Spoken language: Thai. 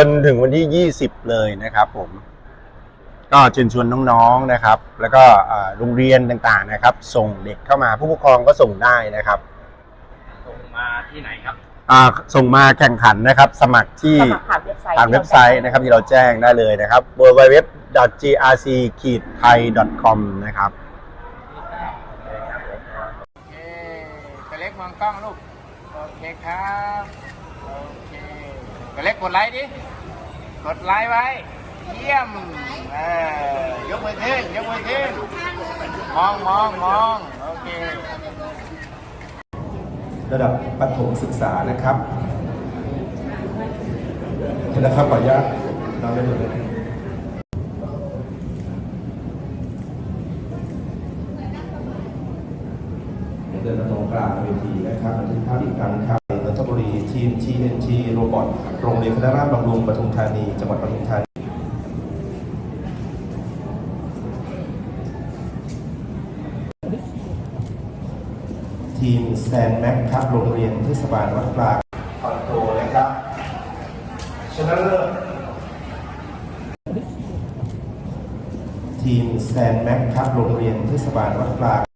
จนถึงวันที่ 20 เลยนะครับ ผม ก็เชิญชวนน้องๆนะครับ แล้วก็อ่าโรงเรียนต่างๆนะครับ ส่งเด็กเข้ามาผู้ปกครองก็ส่งได้นะครับส่งมาที่ไหนครับอ่าส่งมาแข่งขันนะครับ สมัครที่สมัครผ่านเว็บไซต์ผ่านเว็บไซต์นะครับ ที่เราแจ้งได้เลยนะครับ www.grc-thai.com นะครับโอเคตัวเล็กมองกล้องลูกโอเคครับโอเค ตัวเล็กกดไลค์ดิ กดไลค์ไว้ เยี่ยมเออยกมือขึ้นยกมือขึ้น มองมองมองโอเค ระดับประถมศึกษานะครับเห็นนะครับขออนุญาตเราได้เลยเดินมาตรงกลางเวทีนะครับบันทึกภาพอีกครั้งครับ โรบอทโรงเรียนคณะราษฎรบำรุงปทุมธานี จังหวัดปทุมธานีทีมแซนแม็กครับโรงเรียนเทศบาลวัดกลางคอนโทรนะครับชนะเลิศทีมแซนแม็กครับโรงเรียนเทศบาลวัดกลาง